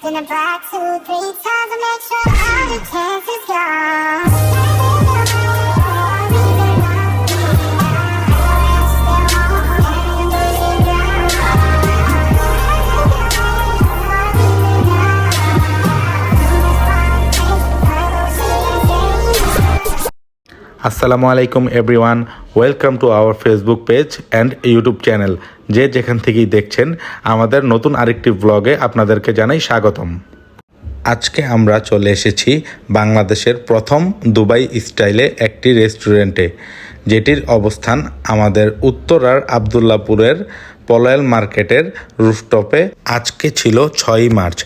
in a black two, three times to make sure all the chance is gone. আসসালামু আলাইকুম everyone welcome to our Facebook page and YouTube channel যে যেখান থেকেই দেখছেন, আমাদের নতুন আরেকটি ব্লগে আপনাদেরকে জানাই স্বাগতম। আজকে আমরা চলে এসেছি বাংলাদেশের প্রথম দুবাই স্টাইলে একটি রেস্টুরেন্টে, যেটির অবস্থান আমাদের উত্তরার আবদুল্লাপুরের পলয়েল মার্কেটের রুফটপে। আজকে ছিল ছয়ই মার্চ,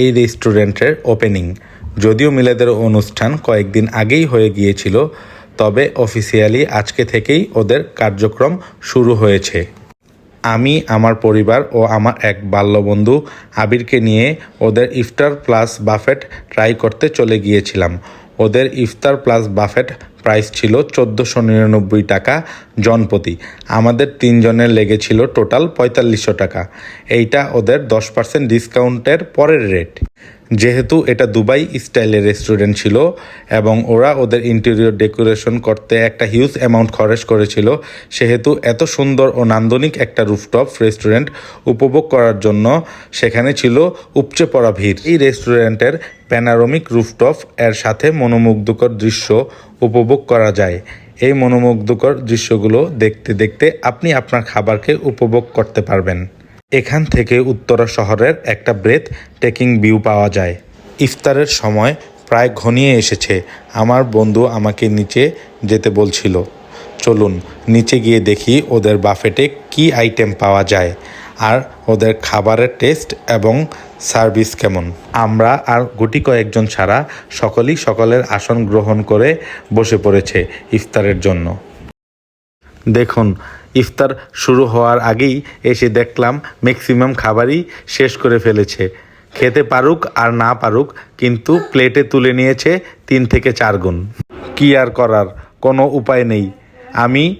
এই রেস্টুরেন্টের ওপেনিং। যদিও মিলাদের অনুষ্ঠান কয়েকদিন আগেই হয়ে গিয়েছিল তবে অফিসিয়ালি আজকে থেকেই ওদের কার্যক্রম শুরু হয়েছে। আমি, আমার পরিবার ও আমার এক বাল্যবন্ধু আবিরকে নিয়ে ওদের ইফতার প্লাস বাফেট ট্রাই করতে চলে গিয়েছিলাম। ওদের ইফতার প্লাস বাফেট প্রাইস ছিল চোদ্দোশো নিরানব্বই টাকা জনপ্রতি। আমাদের তিনজনের লেগেছিল টোটাল পঁয়তাল্লিশশো টাকা। এইটা ওদের দশ পার্সেন্ট ডিসকাউন্টের পরের রেট যেহেতু এটা দুবাই স্টাইলের রেস্টুরেন্ট ছিল এবং ওরা ওদের ইন্টেরিয়র ডেকোরেশন করতে একটা হিউজ অ্যামাউন্ট খরচ করেছিল, সেহেতু এত সুন্দর ও নান্দনিক একটা রুফটপ রেস্টুরেন্ট উপভোগ করার জন্য সেখানে ছিল উপচে পড়া ভিড়। এই রেস্টুরেন্টের প্যানারোমিক রুফটপ এর সাথে মনোমুগ্ধকর দৃশ্য উপভোগ করা যায়। এই মনোমুগ্ধকর দৃশ্যগুলো দেখতে দেখতে আপনি আপনার খাবারকে উপভোগ করতে পারবেন। এখান থেকে উত্তরা শহরের একটা ব্রেথ টেকিং ভিউ পাওয়া যায়। ইফতারের সময় প্রায় ঘনিয়ে এসেছে। আমার বন্ধু আমাকে নিচে যেতে বলছিল, চলুন, নিচে গিয়ে দেখি ওদের বাফেটে কি আইটেম পাওয়া যায় আর ওদের খাবারের টেস্ট এবং সার্ভিস কেমন। আমরা আর গুটি কয়েকজন ছাড়া সকলেই সকলের আসন গ্রহণ করে বসে পড়েছে ইফতারের জন্য। দেখুন, ইফতার শুরু হওয়ার আগেই এসে দেখলাম ম্যাক্সিমাম খাবারই শেষ করে ফেলেছে। খেতে পারুক আর না পারুক, কিন্তু প্লেটে তুলে নিয়েছে তিন থেকে চার গুণ। কি আর করার? কোনো উপায় নেই। আমি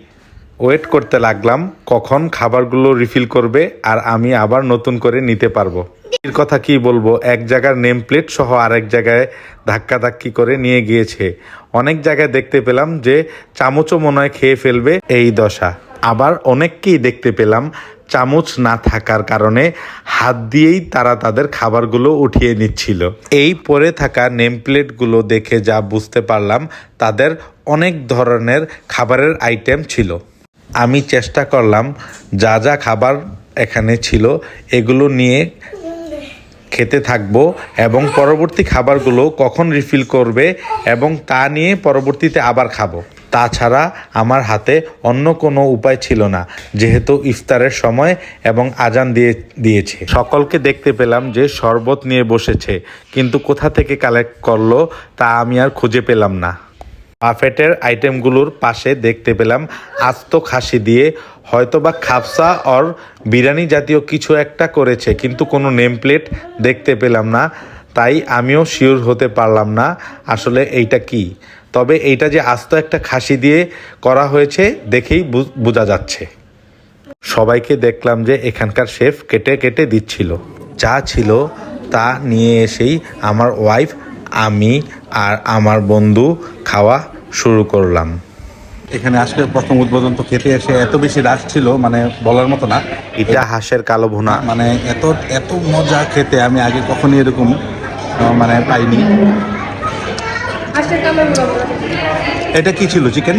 ওয়েট করতে লাগলাম, কখন খাবারগুলো রিফিল করবে আর আমি আবার নতুন করে নিতে পারব। এর কথা কি বলব? এক জায়গার নেম প্লেট সহ আরেক জায়গায় ধাক্কাধাক্কি করে নিয়ে গিয়েছে। অনেক জায়গায় দেখতে পেলাম যে চামচও মনে হয় খেয়ে ফেলবে এই দশা। আবার অনেককেই দেখতে পেলাম চামচ না থাকার কারণে হাত দিয়েই তারা তাদের খাবারগুলো উঠিয়ে নিচ্ছিল। এই পরে থাকা নেম প্লেটগুলো দেখে যা বুঝতে পারলাম, তাদের অনেক ধরনের খাবারের আইটেম ছিল। আমি চেষ্টা করলাম যা যা খাবার এখানে ছিল, এগুলো নিয়ে খেতে থাকব এবং পরবর্তী খাবারগুলো কখন রিফিল করবে এবং তা নিয়ে পরবর্তীতে আবার খাব। তাছাড়া আমার হাতে অন্য কোনো উপায় ছিল না, যেহেতু ইফতারের সময় এবং আজান দিয়ে, দিয়েছে। সকলকে দেখতে পেলাম যে শরবত নিয়ে বসেছে, কিন্তু কোথা থেকে কালেক্ট করল তা আমি আর খুঁজে পেলাম না। বাফেটের আইটেমগুলোর পাশে দেখতে পেলাম আস্ত খাসি দিয়ে হয়তোবা খাপসা অর বিরিয়ানি জাতীয় কিছু একটা করেছে, কিন্তু কোনো নেম প্লেট দেখতে পেলাম না, তাই আমিও শিওর হতে পারলাম না আসলে এইটা কি। তবে এইটা যে আস্ত একটা খাসি দিয়ে করা হয়েছে দেখেই বোঝা যাচ্ছে। সবাইকে দেখলাম যে এখানকার শেফ কেটে কেটে দিচ্ছিল। যা ছিল তা নিয়ে এসেই আমার ওয়াইফ, আমি আর আমার বন্ধু খাওয়া শুরু করলাম। এখানে আজকে প্রথম উদ্বোধন তো খেতে এসে এত বেশি রাশ ছিল মানে বলার মতো না। এটা হাঁসের কালো ভুনা। মানে এত এত মজা খেতে আমি আগে কখনই এরকম মানে পাইনি। এটা কি ছিল চিকেন?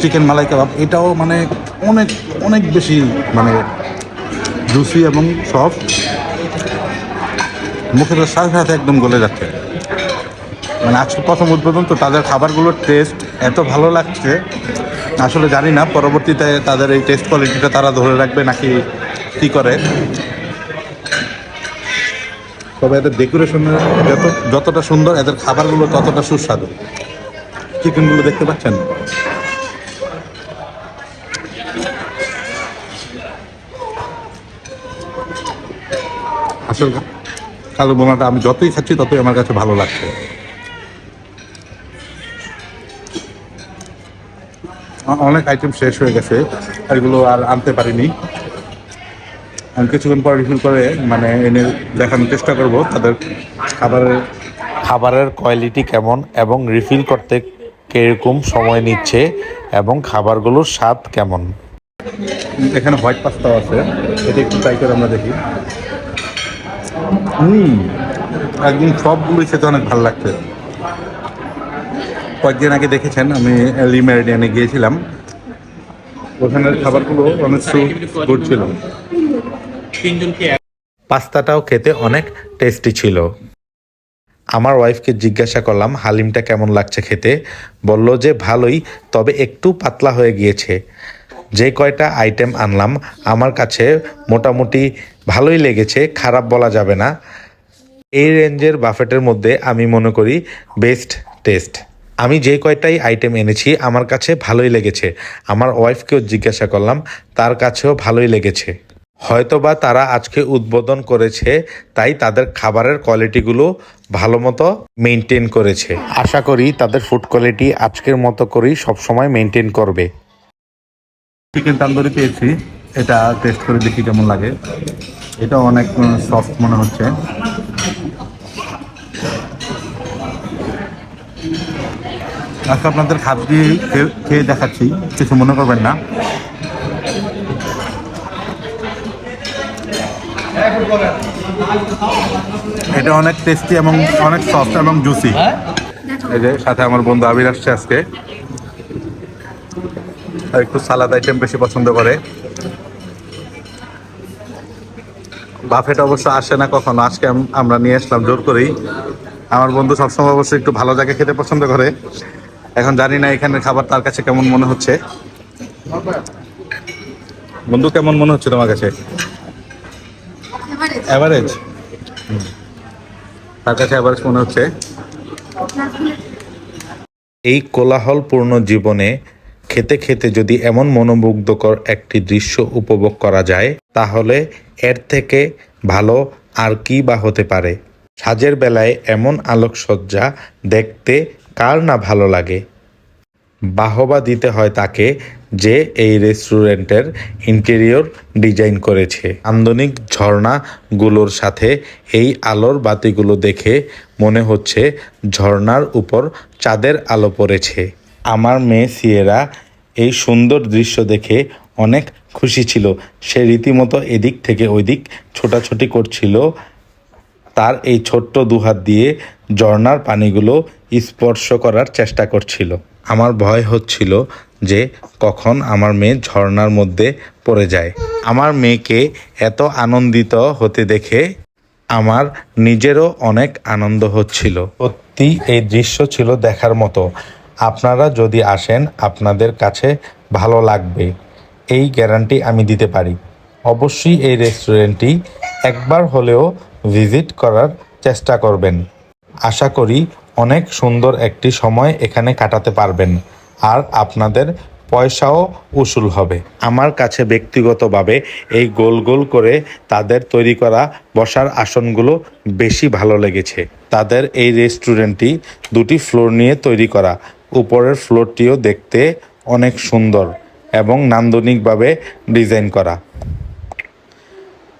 চিকেন মালাই কাবাব। এটাও মানে অনেক অনেক বেশি মানে জুসি এবং সফট মুখের সাথে সাথে একদম গলে যাচ্ছে। মানে আজকে প্রথম উদ্বোধন, তো তাদের খাবারগুলোর টেস্ট এত ভালো লাগছে। আসলে জানি না, পরবর্তীতে তাদের এই টেস্ট কোয়ালিটিটা তারা ধরে রাখবে নাকি কি করে। তবে এদের ডেকোরেশনের যত, যতটা সুন্দর, এদের খাবারগুলো ততটা সুস্বাদু। চিকেনগুলো দেখতে পাচ্ছেন? আসল কালো বোনাটা আমি যতই খাচ্ছি ততই আমার কাছে ভালো লাগছে। অনেক আইটেম শেষ হয়ে গেছে এগুলো আর আনতে পারিনি। আমি কিছুক্ষণ পর রিফিল করে মানে এনে দেখানোর চেষ্টা করব তাদের খাবারের খাবারের কোয়ালিটি কেমন এবং রিফিল করতে কীরকম সময় নিচ্ছে এবং খাবারগুলোর স্বাদ কেমন? এখানে হোয়াইট পাস্তাও আছে এটা একটু ট্রাই করে আমরা দেখি। হুম একদম সবগুলোই খেতে অনেক ভালো লাগছে। কয়েকদিন আগে দেখেছেন, আমি লি মেরিডিয়ানে গিয়েছিলাম। ওখানের খাবারগুলো অনেক ছিল। পাস্তাটাও খেতে অনেক টেস্টি ছিল। আমার ওয়াইফকে জিজ্ঞাসা করলাম, হালিমটা কেমন লাগছে খেতে? বলল যে ভালোই, তবে একটু পাতলা হয়ে গিয়েছে। যে কয়টা আইটেম আনলাম, আমার কাছে মোটামুটি ভালোই লেগেছে, খারাপ বলা যাবে না। এই রেঞ্জের বাফেটের মধ্যে আমি মনে করি বেস্ট টেস্ট। আমি যে কয়টাই আইটেম এনেছি, আমার কাছে ভালোই লেগেছে। আমার ওয়াইফকেও জিজ্ঞাসা করলাম, তার কাছেও ভালোই লেগেছে। হয়তোবা তারা আজকে উদ্বোধন করেছে, তাই তাদের খাবারের কোয়ালিটিগুলো ভালো মতো মেনটেন করেছে। আশা করি তাদের ফুড কোয়ালিটি আজকের মতো করেই সবসময় মেনটেন করবে। চিকেন তান্দুরি পেয়েছি, এটা টেস্ট করে দেখি কেমন লাগে। এটা অনেক সফট মনে হচ্ছে। আজকে আপনাদের খাদ্য দিয়ে খেয়ে দেখাচ্ছি। কিছু মনে করবেন না। এটা অনেক টেস্টি এবং অনেক সফট এবং জুসি এই যে, সাথে আমার বন্ধু আবির আসছে আজকে। আর একটু সালাদ আইটেম বেশি পছন্দ করে। বাফেট অবশ্য আসে না কখনো। আজকে আমরা নিয়ে আসলাম জোর করেই। আমার বন্ধু সবসময় অবশ্য একটু ভালো জায়গায় খেতে পছন্দ করে। এখন জানি না এখানের খাবার তার কাছে কেমন মনে হচ্ছে। বন্ধু কেমন মনে হচ্ছে তোমার কাছে? অ্যাভারেজ তার কাছে অ্যাভারেজ মনে হচ্ছে। এই কোলাহলপূর্ণ জীবনে খেতে খেতে যদি এমন মনোমুগ্ধকর একটি দৃশ্য উপভোগ করা যায়, তাহলে এর থেকে ভালো আর কি বা হতে পারে? সাজের বেলায় এমন আলোকসজ্জা দেখতে কার না ভালো লাগে? বাহবা দিতে হয় তাকে যে এই রেস্টুরেন্টের ইন্টেরিয়র ডিজাইন করেছে। আন্দনিক ঝর্ণাগুলোর সাথে এই আলোর বাতিগুলো দেখে মনে হচ্ছে ঝর্ণার উপর চাঁদের আলো পড়েছে। আমার মেয়ে সিয়েরা এই সুন্দর দৃশ্য দেখে অনেক খুশি ছিল। সে রীতিমতো এদিক থেকে ওইদিক ছোটাছুটি করছিল। তার এই ছোট্ট দুহাত দিয়ে ঝর্ণার পানিগুলো স্পর্শ করার চেষ্টা করছিল। আমার ভয় হচ্ছিল যে কখন আমার মেয়ে ঝর্ণার মধ্যে পড়ে যায়। আমার মেয়েকে এত আনন্দিত হতে দেখে আমার নিজেরও অনেক আনন্দ হচ্ছিল। সত্যি এই দৃশ্য ছিল দেখার মতো। আপনারা যদি আসেন, আপনাদের কাছে ভালো লাগবে। এই গ্যারান্টি আমি দিতে পারি। অবশ্যই এই রেস্টুরেন্টটি একবার হলেও ভিজিট করার চেষ্টা করবেন। আশা করি অনেক সুন্দর একটি সময় এখানে কাটাতে পারবেন। আর আপনাদের পয়সাও উসুল হবে। আমার কাছে ব্যক্তিগতভাবে এই গোল গোল করে তাদের তৈরি করা বসার আসনগুলো বেশি ভালো লেগেছে। তাদের এই রেস্টুরেন্টটি দুটি ফ্লোর নিয়ে তৈরি করা। উপরের ফ্লোরটিও দেখতে অনেক সুন্দর এবং নান্দনিকভাবে ডিজাইন করা।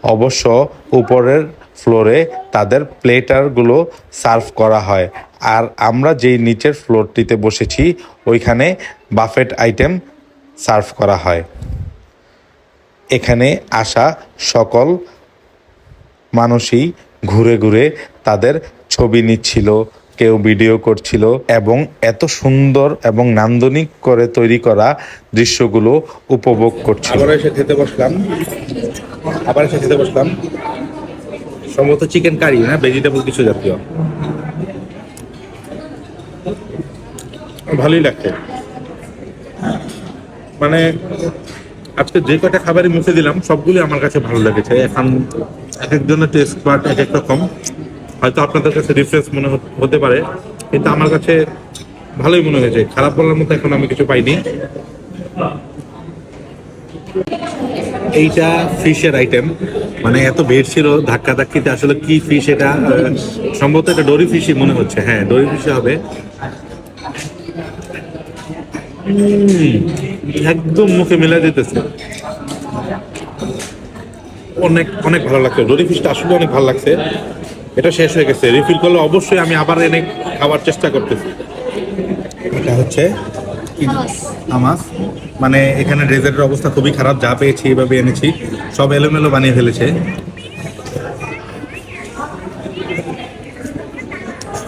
অবশ্য উপরের ফ্লোরে তাদের প্লেটারগুলো সার্ভ করা হয়। আর আমরা যেই নিচের ফ্লোরটিতে বসেছি, ওইখানে বাফেট আইটেম সার্ভ করা হয়। এখানে আসা সকল মানুষই ঘুরে ঘুরে তাদের ছবি নিচ্ছিল কেউ ভিডিও করছিল এবং এত সুন্দর এবং নান্দনিক করে তৈরি করা দৃশ্যগুলো উপভোগ করছিল। আবার এসে খেতে বসলাম। আবার এসে খেতে বসলাম। সম্ভবত চিকেন কারি না? ভেজিটেবল কিছু জাতীয়। ভালোই লাগছে। মানে আজকে যে কটা খাবারই মুখে দিলাম সবগুলি আমার কাছে ভালো লেগেছে। এখন এক একজনের টেস্ট বাট এক এক রকম হয়তো আপনাদের কাছে ডিফারেন্স মনে হতে পারে, কিন্তু আমার কাছে ভালোই মনে হয়েছে। খারাপ বলার মতো এখন আমি কিছু পাইনি। এইটা ফিশের আইটেম মানে এত ভিড় ছিল ধাক্কা ধাক্কিতে আসলে কি ফিশ এটা? সম্ভবত এটা ডরি ফিশই মনে হচ্ছে। হ্যাঁ ডরি ফিশে হবে। একদম মুখে মিলে দিতেছে। অনেক অনেক ভালো লাগছে। ডোরি ফিশটা আসলে অনেক ভালো লাগছে। এটা শেষ হয়ে গেছে। রিফিল করলে অবশ্যই আমি আবার এনে খাওয়ার চেষ্টা করতেছি। এটা হচ্ছে আমাস মানে এখানে ডেজার্টের অবস্থা খুবই খারাপ যা পেয়েছি এভাবে এনেছি। সব এলোমেলো বানিয়ে ফেলেছে।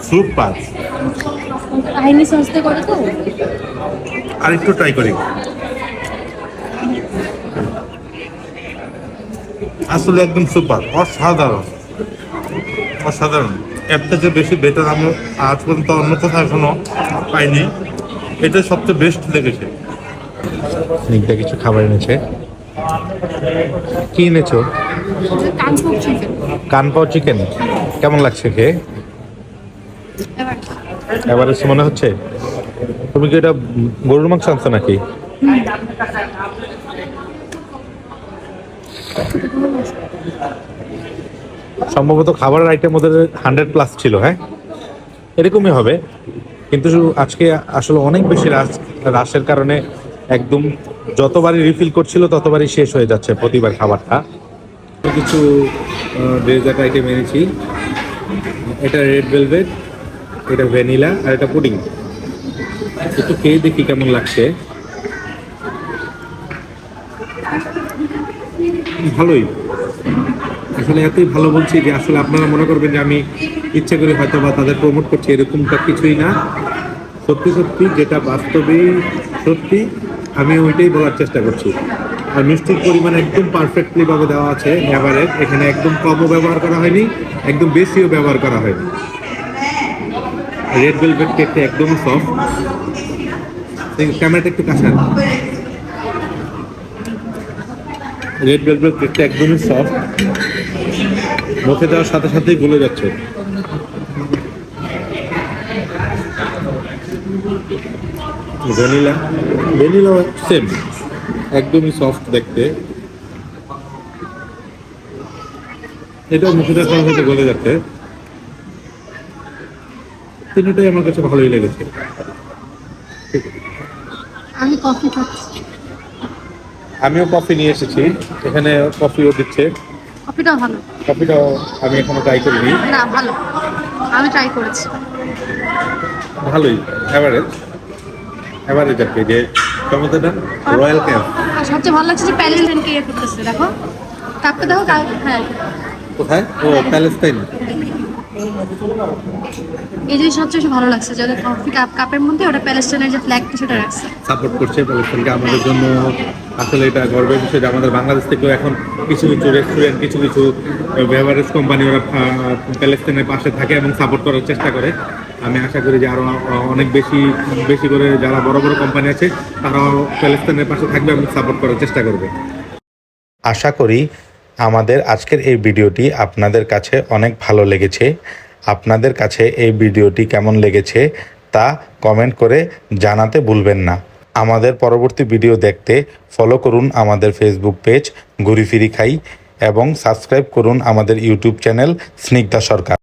সুপার। সস্তে করে তো? আর একটু ট্রাই করি। আসলে একদম সুপার অসাধারণ। অসাধারণ। এর থেকে বেশি বেটার আমি আজ পর্যন্ত অন্য কোথাও এখনও পাইনি এটা সবচেয়ে বেস্ট লেগেছে। স্নিগ্ধা কিছু খাবার এনেছে? কি এনেছো? Kung pao chicken? কেমন লাগছে খেয়ে? এবার। এবারে মনে হচ্ছে? তুমি কি এটা গরুর মাংস আনছো নাকি? সম্ভবত খাবারের আইটেম ওদের হান্ড্রেড প্লাস ছিল হ্যাঁ? এরকমই হবে। কিন্তু আজকে আসলে অনেক বেশি রাশ, রাশের কারণে একদম যতবারই রিফিল করছিল, ততবারই শেষ হয়ে যাচ্ছে প্রতিবার খাবারটা। কিছু ডেজার্ট আইটেম এনেছি। এটা রেড ভেলভেট এটা ভ্যানিলা আর এটা পুডিং একটু খেয়ে দেখি কেমন লাগছে। ভালোই। আসলে এতই ভালো বলছি যে আসলে আপনারা মনে করবেন যে আমি ইচ্ছে করে হয়তো বা তাদের প্রমোট করছি, এরকমটা কিছুই না। সত্যি সত্যি যেটা বাস্তবেই সত্যি, আমি ওইটাই বলার চেষ্টা করছি। আর মিষ্টির পরিমাণ একদম পারফেক্টলি ভাবে দেওয়া আছে এভারেজ এখানে একদম কমও ব্যবহার করা হয়নি, একদম বেশিও ব্যবহার করা হয়নি। রেড ভেলভেট কেকটা একদমই সফট ক্যামেরাটা একটু কাছে রেড ভেলভেট কেকটা একদমই সফট মুখে দেওয়ার সাথে সাথেই গলে যাচ্ছে। ভ্যানিলা। ভ্যানিলা সেম একদমই সফট দেখতে। এটাও মুখে দেওয়ার সাথে সাথে গলে যাচ্ছে। তিনটাই আমার কাছে ভালোই লেগেছে। আমি কফি খাচ্ছি। আমিও কফি নিয়ে এসেছি। এখানে কফিও দিচ্ছে। কফিটাও ভালো। কফিটাও আমি এখনও ট্রাই করিনি। না ভালো। আমি ট্রাই করেছি। ভালোই অ্যাভারেজ অ্যাভারেজ আর কি যে টমেটোটা রয়্যাল ক্যাম্প আর সবচেয়ে ভালো লাগছে যে প্যালেন্টাইনকে কে করতেছে দেখো। কাপটা দেখো হ্যাঁ। কোথায়? ও প্যালেস্তাইন এই জিনিস সবচেয়ে ভালো লাগছে যে কফি কাপ কাপের মধ্যে ওটা প্যালেস্টাইনের যে ফ্ল্যাগ সেটা রাখছে। সাপোর্ট করছে প্যালেস্তাইনকে আমাদের জন্য আসলে এটা গর্বের বিষয় যে আমাদের বাংলাদেশ থেকেও এখন কিছু কিছু রেস্টুরেন্ট কিছু কিছু বেভারেজ কোম্পানি ওরা আহ, প্যালেস্তাইনের পাশে থাকে এবং সাপোর্ট করার চেষ্টা করে। আমি আশা করি যে আরও আহ, অনেক বেশি বেশি করে যারা বড় বড় কোম্পানি আছে তারাও প্যালেস্তাইনের পাশে থাকবে এবং সাপোর্ট করার চেষ্টা করবে। আশা করি আমাদের আজকের এই ভিডিওটি আপনাদের কাছে অনেক ভালো লেগেছে। আপনাদের কাছে এই ভিডিওটি কেমন লেগেছে তা কমেন্ট করে জানাতে ভুলবেন না। আমাদের পরবর্তী ভিডিও দেখতে ফলো করুন আমাদের ফেসবুক পেজ ঘুরি ফিরি খাই, এবং সাবস্ক্রাইব করুন আমাদের ইউটিউব চ্যানেল স্নিগ্ধা সরকার।